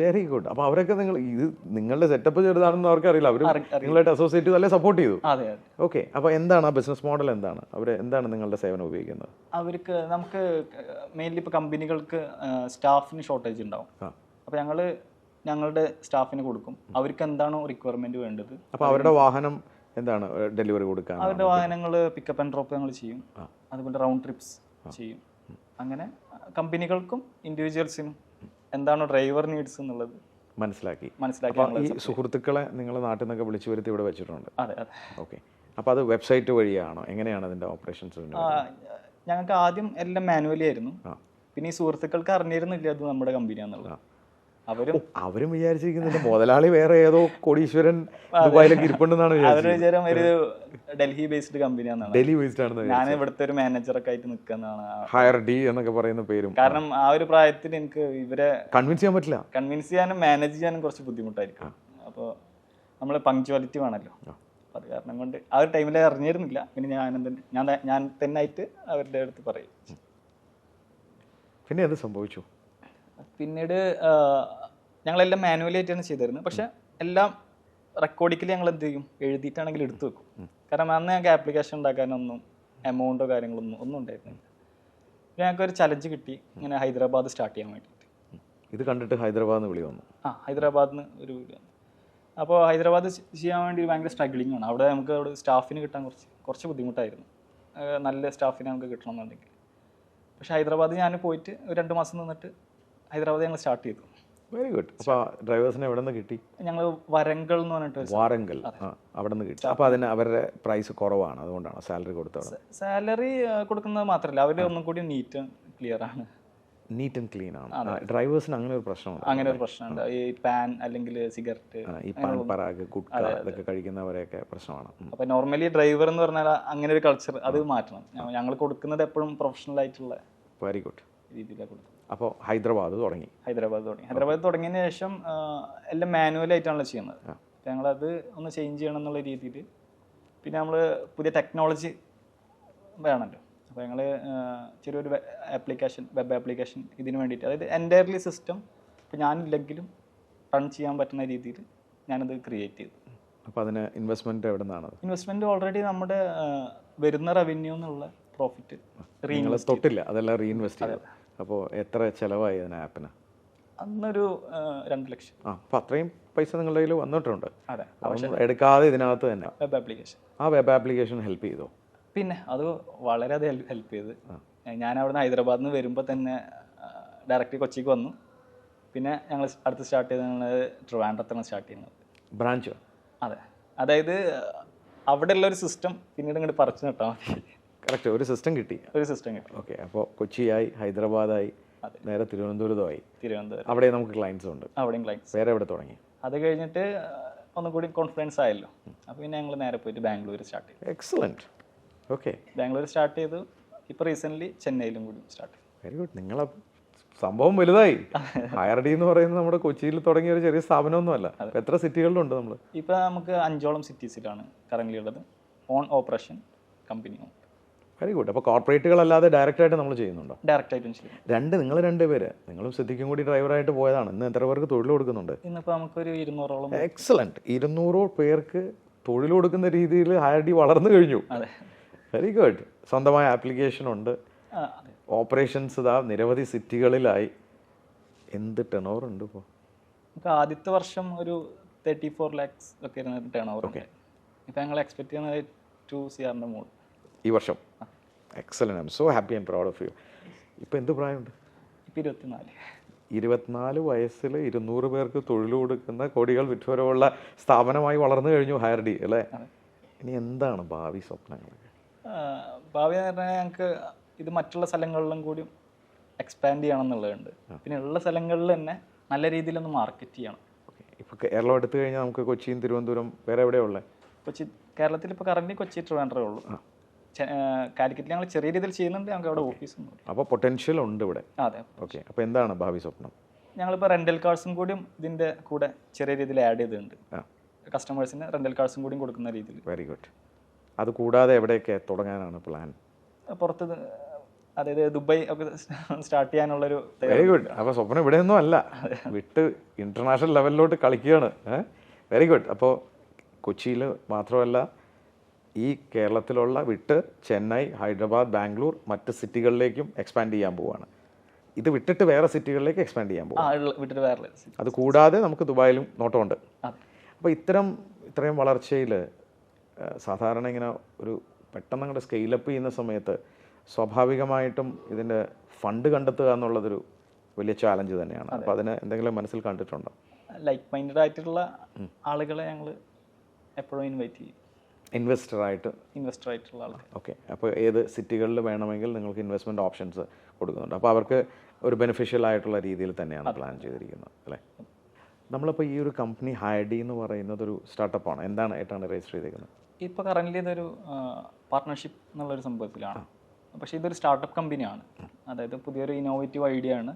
വെരി ഗുഡ് അപ്പോൾ അവരൊക്കെ നിങ്ങൾ ഇത് നിങ്ങളുടെ സെറ്റപ്പ് ചെറുതാണെന്ന് അവർക്ക് അറിയില്ല. അവർ നിങ്ങളായിട്ട് അസോസിയേറ്റ് ചെയ്ത് സപ്പോർട്ട് ചെയ്തു. ഓക്കെ അപ്പോൾ എന്താണ് ആ ബിസിനസ് മോഡൽ എന്താണ്? അവർ എന്താണ് നിങ്ങളുടെ സേവനം ഉപയോഗിക്കുന്നത്? അവർക്ക് നമുക്ക് മെയിൻലി ഇപ്പോൾ കമ്പനികൾക്ക് സ്റ്റാഫിന് ഷോർട്ടേജ് ഉണ്ടാവും. അപ്പൊ അപ്പോൾ ഞങ്ങൾ ഞങ്ങളുടെ സ്റ്റാഫിന് കൊടുക്കും. അവർക്ക് എന്താണോ റിക്വയർമെന്റ് വേണ്ടത്? അപ്പോൾ അവരുടെ വാഹനം എന്താണ് ഡെലിവറി കൊടുക്കാൻ അവരുടെ വാഹനങ്ങൾ പിക്കപ്പ് ആൻഡ് ഡ്രോപ്പ് ഞങ്ങൾ ചെയ്യും. അതുപോലെ റൗണ്ട് ട്രിപ്സ് ചെയ്യും. അങ്ങനെ കമ്പനികൾക്കും ഇൻഡിവിജ്വൽസിനും എന്താണ് ഡ്രൈവർ നീഡ്സ് എന്നുള്ളത് മനസ്സിലാക്കി. മനസ്സിലാക്കി ഈ സുഹൃത്തുക്കളെ നിങ്ങൾ നാട്ടിൽ നിന്നൊക്കെ വിളിച്ചു വരുത്തി ഇവിടെ വെച്ചിട്ടുണ്ട്. അതെ അതെ. ഓക്കെ. അപ്പോൾ അത് വെബ്സൈറ്റ് വഴിയാണോ? എങ്ങനെയാണ് അതിന്റെ ഓപ്പറേഷൻസ് ഞങ്ങൾക്ക് ആദ്യം എല്ലാം മാനുവലി ആയിരുന്നു. പിന്നെ ഈ സുഹൃത്തുക്കൾക്ക് അറിഞ്ഞിരുന്നില്ല അത് നമ്മുടെ കമ്പനിയാന്നുള്ളത്. അവരും അവരും വിചാരിച്ചിരിക്കുന്നില്ല. മുതലാളി വേറെ ഏതോ കോടീശ്വരൻ ദുബായിലൊക്കെ ഇരിപ്പുണ്ടെന്നാണ് അവരുടെ വിചാരം ഒരു ഡൽഹി ബേസ്ഡ് കമ്പനിയാണെന്നാണ് ഡൽഹി ബേസ്ഡ് ആണ് ഞാൻ ഇവിടുത്തെ ഒരു മാനേജറൊക്കെ ആയിട്ട് നിൽക്കുന്നതാണ് ഹയർ ഡി എന്നൊക്കെ പറയുന്ന പേരും. കാരണം ആ ഒരു പ്രായത്തിൽ എനിക്ക് ഇവരെ കൺവിൻസ് ചെയ്യാൻ പറ്റില്ല. കൺവിൻസ് ചെയ്യാനും മാനേജ് ചെയ്യാനും കുറച്ച് ബുദ്ധിമുട്ടായിരിക്കും. അപ്പോൾ നമ്മൾ പങ്ക്ച്വാലിറ്റി വേണമല്ലോ അത് കാരണം കൊണ്ട് ആ ഒരു ടൈമിൽ അറിഞ്ഞിരുന്നില്ല. പിന്നെ ഞാൻ ഞാൻ ഞാൻ തന്നെ ആയിട്ട് അവരുടെ അടുത്ത് പറയും. പിന്നെ അത് സംഭവിച്ചു? പിന്നീട് ഞങ്ങളെല്ലാം മാനുവലി ആയിട്ടാണ് ചെയ്തിരുന്നത്. പക്ഷെ എല്ലാം റെക്കോർഡിക്കലി ഞങ്ങൾ എന്ത് ചെയ്യും? എഴുതിയിട്ടാണെങ്കിൽ എടുത്തു വെക്കും. കാരണം അന്ന് ഞങ്ങൾക്ക് ആപ്ലിക്കേഷൻ ഉണ്ടാക്കാനൊന്നും എമൗണ്ടോ കാര്യങ്ങളൊന്നും ഒന്നും ഉണ്ടായിരുന്നില്ല. ഞങ്ങൾക്കൊരു ഞങ്ങൾക്ക് ഒരു ചലഞ്ച് കിട്ടി. ഇങ്ങനെ ഹൈദരാബാദ് സ്റ്റാർട്ട് ചെയ്യാൻ വേണ്ടിയിട്ട്. ഇത് കണ്ടിട്ട് ഹൈദരാബാദ് നിന്ന് വിളി വന്നു. ആ ഹൈദരാബാദിൽ നിന്ന് ഒരു വിളി വന്നു. അപ്പോൾ ഹൈദരാബാദ് ചെയ്യാൻ വേണ്ടി ഭയങ്കര സ്ട്രഗ്ലിംഗ് ആണ്. അവിടെ നമുക്ക് അവിടെ സ്റ്റാഫിന് കിട്ടാൻ കുറച്ച് കുറച്ച് ബുദ്ധിമുട്ടായിരുന്നു. നല്ല സ്റ്റാഫിനെ നമുക്ക് കിട്ടണം കിട്ടണമെന്നുണ്ടെങ്കിൽ പക്ഷേ ഹൈദരാബാദ് ഞാൻ പോയിട്ട് ഒരു രണ്ട് മാസം നിന്നിട്ട് ഹൈദരാബാദ് ഞങ്ങൾ സ്റ്റാർട്ട് ചെയ്തു. വെരി ഗുഡ് അപ്പോൾ ഡ്രൈവേഴ്സിനെ എവിടെ നിന്ന് കിട്ടി? ഞങ്ങൾ വരങ്കൽ എന്ന് പറഞ്ഞിട്ട് വാരങ്കൽ. അവിടെ നിന്ന് കിട്ടി. അപ്പോൾ അതിന് അവരുടെ പ്രൈസ് കുറവാണ്. അതുകൊണ്ടാണ് സാലറി കൊടുത്തത്? സാലറി കൊടുക്കുന്നത് മാത്രമല്ല അവർ ഒന്നും കൂടി നീറ്റ് ക്ലിയർ ആണ്. നീറ്റ് ആൻഡ് ക്ലീൻ ആണ്. ഡ്രൈവേഴ്സിന് അങ്ങനെ ഒരു പ്രശ്നമുണ്ട്. അങ്ങനെ ഒരു പ്രശ്നമുണ്ട്. ഈ പാൻ അല്ലെങ്കിൽ സിഗരറ്റ് ഈ പാൻ പരാഗ് ഗുഡ്ക ഇതൊക്കെ കഴിക്കുന്നവരെയൊക്കെ പ്രശ്നമാണ്. അപ്പോൾ നോർമലി ഡ്രൈവർ എന്ന് പറഞ്ഞാൽ അങ്ങനെ ഒരു കൾച്ചർ അത് മാറ്റണം. ഞങ്ങൾ കൊടുക്കുന്നത് എപ്പോഴും പ്രൊഫഷണൽ ആയിട്ടുള്ള വെരി ഗുഡ് രീതിയിലാണ് കൊടുക്കുന്നത്. അപ്പോൾ ഹൈദരാബാദ് തുടങ്ങി. ഹൈദരാബാദ് തുടങ്ങി. ഹൈദരാബാദ് തുടങ്ങിയതിന് ശേഷം എല്ലാം മാനുവൽ ആയിട്ടാണല്ലോ ചെയ്യുന്നത്. ഞങ്ങളത് ഒന്ന് ചേഞ്ച് ചെയ്യണം എന്നുള്ള രീതിയിൽ പിന്നെ നമ്മൾ പുതിയ ടെക്നോളജി വേണമല്ലോ. അപ്പോൾ ഞങ്ങൾ ചെറിയൊരു ആപ്ലിക്കേഷൻ വെബ് ആപ്ലിക്കേഷൻ ഇതിന് വേണ്ടിയിട്ട്. അതായത് എന്റയർലി സിസ്റ്റം ഇപ്പോൾ ഞാനില്ലെങ്കിലും റൺ ചെയ്യാൻ പറ്റുന്ന രീതിയിൽ ഞാനത് ക്രിയേറ്റ് ചെയ്തു. അപ്പോൾ അതിന് ഇൻവെസ്റ്റ്മെന്റ് എവിടെ നിന്നാണ് ഇൻവെസ്റ്റ്മെന്റ് ഓൾറെഡി നമ്മുടെ വരുന്ന റവന്യൂ എന്നുള്ള പ്രോഫിറ്റ് റീഇൻവെസ്റ്റ് തൊട്ടില്ല. അതെല്ലാം റീഇൻവെസ്റ്റ് ചെയ്തു അപ്പോൾ എത്ര ചിലവായി അതിന് ആപ്പിന്? അന്നൊരു രണ്ട് ലക്ഷം. ആ അപ്പോൾ അത്രയും പൈസ നിങ്ങളുടെ കയ്യിൽ വന്നിട്ടുണ്ട്. അതെ. എടുക്കാതെ ഇതിനകത്ത് തന്നെ. Web application. ആ വെബ് ആപ്ലിക്കേഷൻ ഹെൽപ്പ് ചെയ്തോ? പിന്നെ അത് വളരെയധികം ഹെൽപ്പ് ചെയ്ത്. ഞാൻ അവിടുന്ന് ഹൈദരാബാദിൽ നിന്ന് വരുമ്പോൾ തന്നെ ഡയറക്റ്റ് കൊച്ചിക്ക് വന്നു. പിന്നെ ഞങ്ങൾ അടുത്ത് സ്റ്റാർട്ട് ചെയ്തത് ട്രിവാൻഡ്രത്താണ് സ്റ്റാർട്ട് ചെയ്യുന്നത്. ബ്രാഞ്ച്. അതെ. അതായത് അവിടെയുള്ള ഒരു സിസ്റ്റം പിന്നീട് ഇങ്ങോട്ട് പറിച്ചു നട്ടാൽ മതി. കറക്റ്റ്. ഒരു സിസ്റ്റം കിട്ടി. ഒരു സിസ്റ്റം കിട്ടി. ഓക്കെ അപ്പോൾ കൊച്ചിയായി ഹൈദരാബാദായി. നേരെ തിരുവനന്തപുരമായി തിരുവനന്തപുരം. അവിടെ നമുക്ക് ക്ലയൻസ് ഉണ്ട്. അവിടെയും ക്ലയൻസ് വേറെ എവിടെ തുടങ്ങി? അത് കഴിഞ്ഞിട്ട് ഒന്നുകൂടി കോൺഫിഡൻസ് ആയല്ലോ. അപ്പോൾ പിന്നെ ഞങ്ങൾ നേരെ പോയിട്ട് ബാംഗ്ലൂർ സ്റ്റാർട്ട് ചെയ്തു. എക്സലന്റ് ഓക്കെ ബാംഗ്ലൂർ സ്റ്റാർട്ട് ചെയ്തു. ഇപ്പോൾ റീസെന്റ്ലി ചെന്നൈയിലും കൂടി സ്റ്റാർട്ട് ചെയ്തു. വെരി ഗുഡ് നിങ്ങളെ സംഭവം വലുതായി. ഹയർ ഡി എന്ന് പറയുന്നത് നമ്മുടെ കൊച്ചിയിൽ തുടങ്ങിയ ഒരു ചെറിയ സ്ഥാപനമൊന്നുമല്ല. എത്ര സിറ്റികളിലുണ്ട് നമ്മൾ ഇപ്പോൾ നമുക്ക് അഞ്ചോളം സിറ്റീസിലാണ് കറന്റ് ഉള്ളത്. On operation company very good അപ്പോൾ കോർപ്പറേറ്റുകളല്ലാതെ ഡയറക്റ്റായിട്ട് നമ്മൾ ചെയ്യുന്നുണ്ടോ? ഡയറക്റ്റ് ആയിട്ടും ചെയ്യും. രണ്ട് നിങ്ങൾ രണ്ട് പേര്. നിങ്ങളും സിദ്ധിക്കും കൂടി ഡ്രൈവറായിട്ട് പോയതാണ്. ഇന്ന് എത്ര പേർക്ക് തൊഴിൽ കൊടുക്കുന്നുണ്ട്? ഇന്നിപ്പോൾ നമുക്കൊരു ഇരുന്നൂറോളം എക്സലന്റ് ഇരുന്നൂറോ പേർക്ക് തൊഴിൽ കൊടുക്കുന്ന രീതിയിൽ ഹയർ ഡി വളർന്നു കഴിഞ്ഞു. വെരി ഗുഡ് സ്വന്തമായ ആപ്ലിക്കേഷൻ ഉണ്ട്. ഓപ്പറേഷൻസ് ഇതാ നിരവധി സിറ്റികളിലായി എന്ത് ടേൺ ഓവർ ഉണ്ട് ഇപ്പോൾ ആദ്യത്തെ വർഷം ഒരു തേർട്ടി ഫോർ ലാക്സ് ഒക്കെ ഇരുന്ന ടേൺ ഓവർ ഓക്കെ ഇപ്പം ഞങ്ങൾ എക്സ്പെക്ട് ചെയ്യുന്നത് ടു സി ആറിന്റെ മോൾ ഈ വർഷം. Excellent I'm so happy and proud of you ഇപ്പോൾ എന്ത് പ്രായമുണ്ട്? ഇരുപത്തിനാല്. ഇരുപത്തിനാല് വയസ്സിൽ ഇരുന്നൂറ് പേർക്ക് തൊഴിൽ കൊടുക്കുന്ന കോടികൾ വിറ്റുവരവുള്ള സ്ഥാപനമായി വളർന്നു കഴിഞ്ഞു ഹയർ ഡി അല്ലേ? ഇനി എന്താണ് ഭാവി സ്വപ്നങ്ങൾ ഭാവി എന്ന് പറഞ്ഞാൽ ഞങ്ങൾക്ക് ഇത് മറ്റുള്ള സ്ഥലങ്ങളിലും കൂടി എക്സ്പാൻഡ് ചെയ്യണം എന്നുള്ളതുണ്ട് പിന്നെ ഉള്ള സ്ഥലങ്ങളിൽ തന്നെ നല്ല രീതിയിലൊന്ന് മാർക്കറ്റ് ചെയ്യണം. ഓക്കെ ഇപ്പോൾ കേരളം എടുത്തു കഴിഞ്ഞാൽ നമുക്ക് കൊച്ചിയും തിരുവനന്തപുരം വേറെ എവിടെയാണ് ഉള്ളത് കൊച്ചി കേരളത്തിൽ ഇപ്പോൾ കറന്റ് കൊച്ചി ട്രിവാൻഡ്രേ ഉള്ളൂ. ആ, കാലിക്കറ്റിൽ ഞങ്ങൾ ചെറിയ രീതിയിൽ ചെയ്യുന്നുണ്ട്. ഞങ്ങൾക്ക് അവിടെ ഓഫീസ് അപ്പോൾ പൊട്ടൻഷ്യൽ ഉണ്ട് ഇവിടെ. അതെ ഓക്കെ അപ്പോൾ എന്താണ് ഭാവി സ്വപ്നം? ഞങ്ങളിപ്പോൾ റെന്റൽ കാർസും കൂടിയും ഇതിന്റെ കൂടെ ചെറിയ രീതിയിൽ ആഡ് ചെയ്തിട്ടുണ്ട്. കസ്റ്റമേഴ്സിന് റെന്റൽ കാർസും കൂടിയും കൊടുക്കുന്ന രീതിയിൽ. വെരി ഗുഡ് അത് കൂടാതെ എവിടെയൊക്കെ തുടങ്ങാനാണ് പ്ലാൻ പുറത്ത് അതായത് ദുബായ് ഒക്കെ സ്റ്റാർട്ട് ചെയ്യാനുള്ളൊരു വെരി ഗുഡ് അപ്പോൾ സ്വപ്നം ഇവിടെയൊന്നും അല്ല. വിട്ട് ഇന്റർനാഷണൽ ലെവലിലോട്ട് കളിക്കുകയാണ്. വെരി ഗുഡ് അപ്പോൾ കൊച്ചിയിൽ മാത്രമല്ല ഈ കേരളത്തിലുള്ള വിട്ട് ചെന്നൈ ഹൈദരാബാദ് ബാംഗ്ലൂർ മറ്റ് സിറ്റികളിലേക്കും എക്സ്പാൻഡ് ചെയ്യാൻ പോവുകയാണ് ഇത് വിട്ടിട്ട് വേറെ സിറ്റികളിലേക്ക് എക്സ്പാൻഡ് ചെയ്യാൻ പോകും അത് കൂടാതെ നമുക്ക് ദുബായിലും നോട്ടമുണ്ട്. അപ്പോൾ ഇത്തരം ഇത്രയും വളർച്ചയിൽ സാധാരണ ഇങ്ങനെ ഒരു പെട്ടെന്ന് അങ്ങോട്ട് സ്കെയിലപ്പ് ചെയ്യുന്ന സമയത്ത് സ്വാഭാവികമായിട്ടും ഇതിന്റെ ഫണ്ട് കണ്ടെത്തുക എന്നുള്ളതൊരു വലിയ ചാലഞ്ച് തന്നെയാണ്. അപ്പോൾ അതിന് എന്തെങ്കിലും മനസ്സിൽ കണ്ടിട്ടുണ്ടോ? ലൈക്ക് മൈൻഡഡ് ആയിട്ടുള്ള ആളുകളെ ഞങ്ങൾ എപ്പോഴും ഇൻവൈറ്റ് ചെയ്യും. ഇൻവെസ്റ്ററായിട്ട് ഇൻവെസ്റ്റർ ആയിട്ടുള്ള ആൾക്കാർ ഓക്കെ അപ്പോൾ ഏത് സിറ്റികളിൽ വേണമെങ്കിൽ നിങ്ങൾക്ക് ഇൻവെസ്റ്റ്മെന്റ് ഓപ്ഷൻസ് കൊടുക്കുന്നുണ്ട്. അപ്പോൾ അവർക്ക് ഒരു ബെനിഫിഷ്യൽ ആയിട്ടുള്ള രീതിയിൽ തന്നെയാണ് പ്ലാൻ ചെയ്തിരിക്കുന്നത് അല്ലേ? നമ്മളിപ്പോൾ ഈ ഒരു കമ്പനി ഹൈഡി എന്ന് പറയുന്നത് ഒരു സ്റ്റാർട്ടപ്പ് ആണ്. എന്താണ് ആയിട്ടാണ് രജിസ്റ്റർ ചെയ്തിരിക്കുന്നത്? ഇപ്പോൾ കറന്റ് ഇതൊരു പാർട്ട്ണർഷിപ്പ് എന്നുള്ളൊരു സംഭവത്തിലാണ്. പക്ഷേ ഇതൊരു സ്റ്റാർട്ടപ്പ് കമ്പനിയാണ് അതായത് പുതിയൊരു ഇന്നോവേറ്റീവ് ഐഡിയ ആണ്.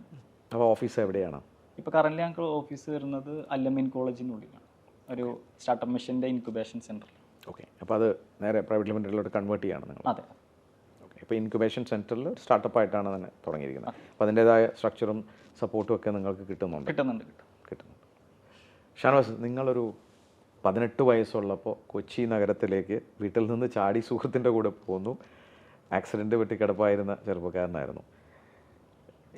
അപ്പോൾ ഓഫീസ് എവിടെയാണ്? ഇപ്പോൾ കറന്റ് ഞങ്ങൾക്ക് ഓഫീസ് വരുന്നത് അല്ലമീൻ കോളേജിനുള്ളിലാണ് ഒരു സ്റ്റാർട്ടപ്പ് മിഷന്റെ ഇൻക്യുബേഷൻ സെന്റർ ഓക്കെ അപ്പോൾ അത് നേരെ പ്രൈവറ്റ് ലിമിറ്റഡിലോട്ട് കൺവേർട്ട് ചെയ്യാണ് നിങ്ങൾ. അതെ. ഓക്കെ ഇപ്പോൾ ഇൻക്യുബേഷൻ സെന്ററിൽ സ്റ്റാർട്ടപ്പ് ആയിട്ടാണ് തന്നെ തുടങ്ങിയിരിക്കുന്നത്. അപ്പോൾ അതിന്റേതായ സ്ട്രക്ചറും സപ്പോർട്ടും ഒക്കെ നിങ്ങൾക്ക് കിട്ടുന്നുണ്ട്. കിട്ടുന്നുണ്ട് കിട്ടും കിട്ടുന്നുണ്ട്. ഷാനവാസ് നിങ്ങളൊരു പതിനെട്ട് വയസ്സുള്ളപ്പോൾ കൊച്ചി നഗരത്തിലേക്ക് വീട്ടിൽ നിന്ന് ചാടി സുഹൃത്തിന്റെ കൂടെ പോന്നു. ആക്സിഡന്റ് വെട്ടി കിടപ്പായിരുന്ന ചെറുപ്പക്കാരനായിരുന്നു.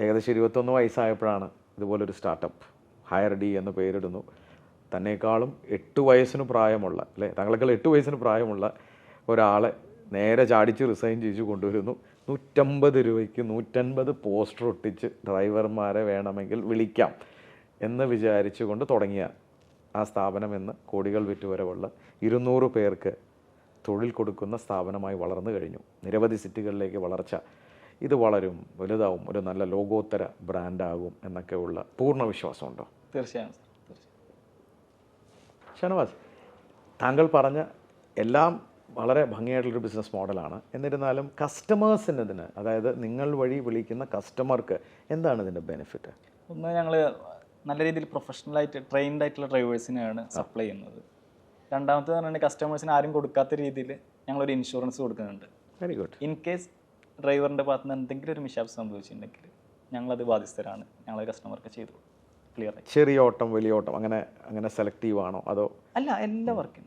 ഏകദേശം ഇരുപത്തൊന്ന് വയസ്സായപ്പോഴാണ് ഇതുപോലൊരു സ്റ്റാർട്ടപ്പ് ഹയർ ഡി എന്ന് പേരിടുന്നു. തന്നേക്കാളും എട്ട് വയസ്സിന് പ്രായമുള്ള അല്ലേ? തങ്ങളെക്കാൾ എട്ട് വയസ്സിന് പ്രായമുള്ള ഒരാളെ നേരെ ചാടിച്ച് റിസൈൻ ചെയ്ത് കൊണ്ടുവരുന്നു. നൂറ്റമ്പത് രൂപയ്ക്ക് നൂറ്റൻപത് പോസ്റ്റർ ഒട്ടിച്ച് ഡ്രൈവർമാരെ വേണമെങ്കിൽ വിളിക്കാം എന്ന് വിചാരിച്ചുകൊണ്ട് തുടങ്ങിയ ആ സ്ഥാപനം എന്ന് കോടികൾ വിറ്റുവരവുള്ള ഇരുന്നൂറ് പേർക്ക് തൊഴിൽ കൊടുക്കുന്ന സ്ഥാപനമായി വളർന്നു കഴിഞ്ഞു. നിരവധി സിറ്റികളിലേക്ക് വളർച്ച. ഇത് വളരും വലുതാവും ഒരു നല്ല ലോകോത്തര ബ്രാൻഡാകും എന്നൊക്കെയുള്ള പൂർണ വിശ്വാസമുണ്ടോ? തീർച്ചയായും. ഷനവാസ് താങ്കൾ പറഞ്ഞ എല്ലാം വളരെ ഭംഗിയായിട്ടുള്ളൊരു ബിസിനസ് മോഡലാണ്. എന്നിരുന്നാലും കസ്റ്റമേഴ്സിനതിന് അതായത് നിങ്ങൾ വഴി വിളിക്കുന്ന കസ്റ്റമർക്ക് എന്താണ് ഇതിന്റെ ബെനിഫിറ്റ് ഒന്ന് ഞങ്ങൾ നല്ല രീതിയിൽ പ്രൊഫഷണലായിട്ട് ട്രെയിൻഡ് ആയിട്ടുള്ള ഡ്രൈവേഴ്സിനെയാണ് സപ്ലൈ ചെയ്യുന്നത്. രണ്ടാമത്തെ പറഞ്ഞാൽ കസ്റ്റമേഴ്സിന് ആരും കൊടുക്കാത്ത രീതിയിൽ ഞങ്ങളൊരു ഇൻഷുറൻസ് കൊടുക്കുന്നുണ്ട്. വെരി ഗുഡ് ഇൻ കേസ് ഡ്രൈവറിന്റെ ഭാഗത്ത് നിന്ന് എന്തെങ്കിലും ഒരു മിഷാപ്പ് സംഭവിച്ചിട്ടുണ്ടെങ്കിൽ ഞങ്ങളത് ബാധ്യസ്ഥരാണ്. ഞങ്ങൾ കസ്റ്റമർക്ക് ചെയ്തു ക്ലിയർ ആയി. ചെറിയ ഓട്ടം വലിയ ഓട്ടം അങ്ങനെ അങ്ങനെ സെലക്റ്റീവ് ആണോ? അതോ? അല്ല എല്ലാ വർക്കും.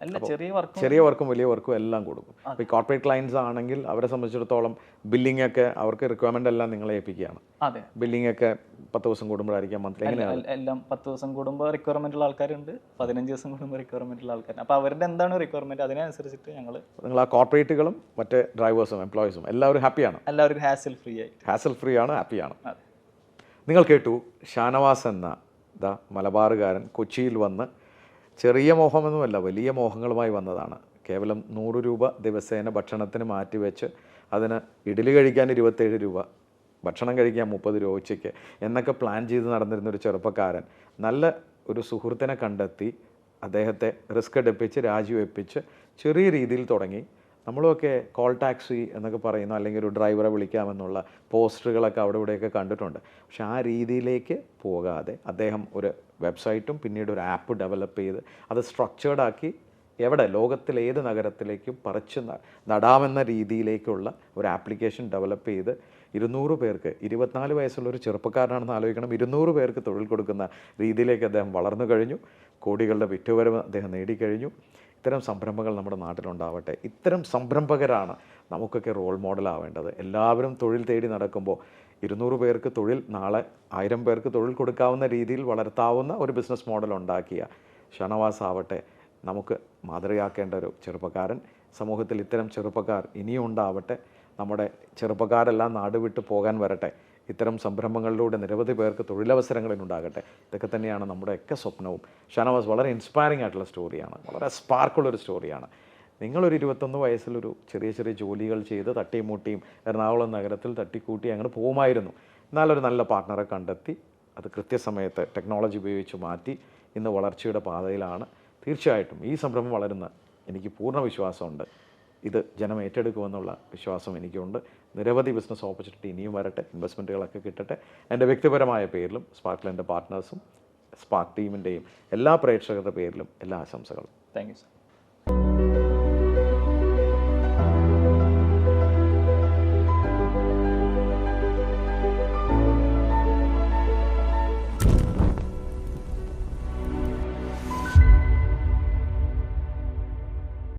അല്ല ചെറിയ വർക്ക് ചെറിയ വർക്കും വലിയ വർക്കും എല്ലാം കൊടുക്കും. അപ്പോൾ ഈ കോർപ്പറേറ്റ് ക്ലയൻസ് ആണെങ്കിൽ അവരെ സംബന്ധിച്ചിടത്തോളം ബില്ലിംഗ് ഒക്കെ അവർക്ക് റിക്വയർമെന്റ് എല്ലാം നിങ്ങളെ ഏൽപ്പിക്കുകയാണ്. അതെ. ബില്ലിംഗ് ഒക്കെ പത്ത് ദിവസം കൂടുമ്പോഴായിരിക്കാം മന്ത്ലി എങ്ങനെയാണ്? എല്ലാം പത്ത് ദിവസം കൂടുമ്പോൾ റിക്വയർമെന്റ് ഉള്ള ആൾക്കാരുണ്ട്. പതിനഞ്ച് ദിവസം കൂടുമ്പോൾ റിക്വയർമെന്റ് ഉള്ള ആൾക്കാർ അപ്പോൾ അവരുടെ എന്താണ് റിക്വയർമെന്റ് അതിനനുസരിച്ചിട്ട് ഞങ്ങൾ നിങ്ങൾ ആ കോർപ്പറേറ്റുകളും മറ്റേ ഡ്രൈവേഴ്സും എംപ്ലോയീസും എല്ലാവരും ഹാപ്പിയാണ് എല്ലാവരും ഹാസൽ ഫ്രീ ആയിട്ട്. ഹാസൽ ഫ്രീ ആണ് ഹാപ്പിയാണ് അതെ. നിങ്ങൾ കേട്ടു ഷാനവാസ് എന്ന ദ മലബാറുകാരൻ കൊച്ചിയിൽ വന്ന് ചെറിയ മോഹമൊന്നുമല്ല വലിയ മോഹങ്ങളുമായി വന്നതാണ്. കേവലം നൂറ് രൂപ ദിവസേന ഭക്ഷണത്തിന് മാറ്റിവെച്ച് അതിന് ഇഡലി കഴിക്കാൻ ഇരുപത്തേഴ് രൂപ ഭക്ഷണം കഴിക്കാൻ മുപ്പത് രൂപ ഉച്ചയ്ക്ക് എന്നൊക്കെ പ്ലാൻ ചെയ്ത് നടന്നിരുന്ന ഒരു ചെറുപ്പക്കാരൻ നല്ല ഒരു സുഹൃത്തിനെ കണ്ടെത്തി അദ്ദേഹത്തെ റിസ്ക് എടുപ്പിച്ച് രാജിവെപ്പിച്ച് ചെറിയ രീതിയിൽ തുടങ്ങി. നമ്മളുമൊക്കെ കോൾ ടാക്സി എന്നൊക്കെ പറയുന്നു അല്ലെങ്കിൽ ഒരു ഡ്രൈവറെ വിളിക്കാമെന്നുള്ള പോസ്റ്ററുകളൊക്കെ അവിടെ ഇവിടെയൊക്കെ കണ്ടിട്ടുണ്ട്. പക്ഷെ ആ രീതിയിലേക്ക് പോകാതെ അദ്ദേഹം ഒരു വെബ്സൈറ്റും പിന്നീട് ഒരു ആപ്പ് ഡെവലപ്പ് ചെയ്ത് അത് സ്ട്രക്ചേർഡ് ആക്കി എവിടെ? ലോകത്തിലെ ഏത് നഗരത്തിലേക്കും പറിച്ച് നടാമെന്ന രീതിയിലേക്കുള്ള ഒരു ആപ്ലിക്കേഷൻ ഡെവലപ്പ് ചെയ്ത് ഇരുന്നൂറ് പേർക്ക് ഇരുപത്തിനാല് വയസ്സുള്ള ഒരു ചെറുപ്പക്കാരനാണെന്ന് ആലോചിക്കണം. ഇരുന്നൂറ് പേർക്ക് തൊഴിൽ കൊടുക്കുന്ന രീതിയിലേക്ക് അദ്ദേഹം വളർന്നു കഴിഞ്ഞു. കോടികളുടെ വിറ്റുവരവ് അദ്ദേഹം നേടിക്കഴിഞ്ഞു. ഇത്തരം സംരംഭങ്ങൾ നമ്മുടെ നാട്ടിലുണ്ടാവട്ടെ. ഇത്തരം സംരംഭകരാണ് നമുക്കൊക്കെ റോൾ മോഡൽ ആവേണ്ടത്. എല്ലാവരും തൊഴിൽ തേടി നടക്കുമ്പോൾ ഇരുന്നൂറ് പേർക്ക് തൊഴിൽ നാളെ ആയിരം പേർക്ക് തൊഴിൽ കൊടുക്കാവുന്ന രീതിയിൽ വളർത്താവുന്ന ഒരു ബിസിനസ് മോഡൽ ഉണ്ടാക്കിയ ഷണവാസ് ആവട്ടെ നമുക്ക് മാതൃകയാക്കേണ്ട ഒരു ചെറുപ്പക്കാരൻ സമൂഹത്തിൽ ഇത്തരം ചെറുപ്പക്കാർ ഇനിയും ഉണ്ടാവട്ടെ. നമ്മുടെ ചെറുപ്പക്കാരെല്ലാം നാട് വിട്ട് പോകാൻ വരട്ടെ. ഇത്തരം സംരംഭങ്ങളിലൂടെ നിരവധി പേർക്ക് തൊഴിലവസരങ്ങളിൽ ഉണ്ടാകട്ടെ ഇതൊക്കെ തന്നെയാണ് നമ്മുടെയൊക്കെ സ്വപ്നവും. ഷാനവാസ് വളരെ ഇൻസ്പയറിംഗ് ആയിട്ടുള്ള സ്റ്റോറിയാണ് വളരെ സ്പാർക്കുള്ളൊരു സ്റ്റോറിയാണ് നിങ്ങളൊരു ഇരുപത്തൊന്ന് വയസ്സിലൊരു ചെറിയ ചെറിയ ജോലികൾ ചെയ്ത് തട്ടിയും മുട്ടിയും എറണാകുളം നഗരത്തിൽ തട്ടിക്കൂട്ടി അങ്ങനെ പോകുമായിരുന്നു എന്നാലൊരു നല്ല പാർട്ട്ണറെ കണ്ടെത്തി അത് കൃത്യസമയത്ത് ടെക്നോളജി ഉപയോഗിച്ച് മാറ്റി ഇന്ന് വളർച്ചയുടെ പാതയിലാണ്. തീർച്ചയായിട്ടും ഈ സംരംഭം വളരുന്ന എനിക്ക് പൂർണ വിശ്വാസമുണ്ട്. ഇത് ജനം ഏറ്റെടുക്കുമെന്നുള്ള വിശ്വാസം എനിക്കുണ്ട്. നിരവധി ബിസിനസ് ഓപ്പർച്യൂണിറ്റി ഇനിയും വരട്ടെ. ഇൻവെസ്റ്റ്മെന്റുകളൊക്കെ കിട്ടട്ടെ. എന്റെ വ്യക്തിപരമായ പേരിലും സ്പാർക്കിലിന്റെ പാർട്ട്നേഴ്സും സ്പാർക്ക് ടീമിന്റെയും എല്ലാ പ്രേക്ഷകരുടെ പേരിലും എല്ലാ ആശംസകളും. Thank you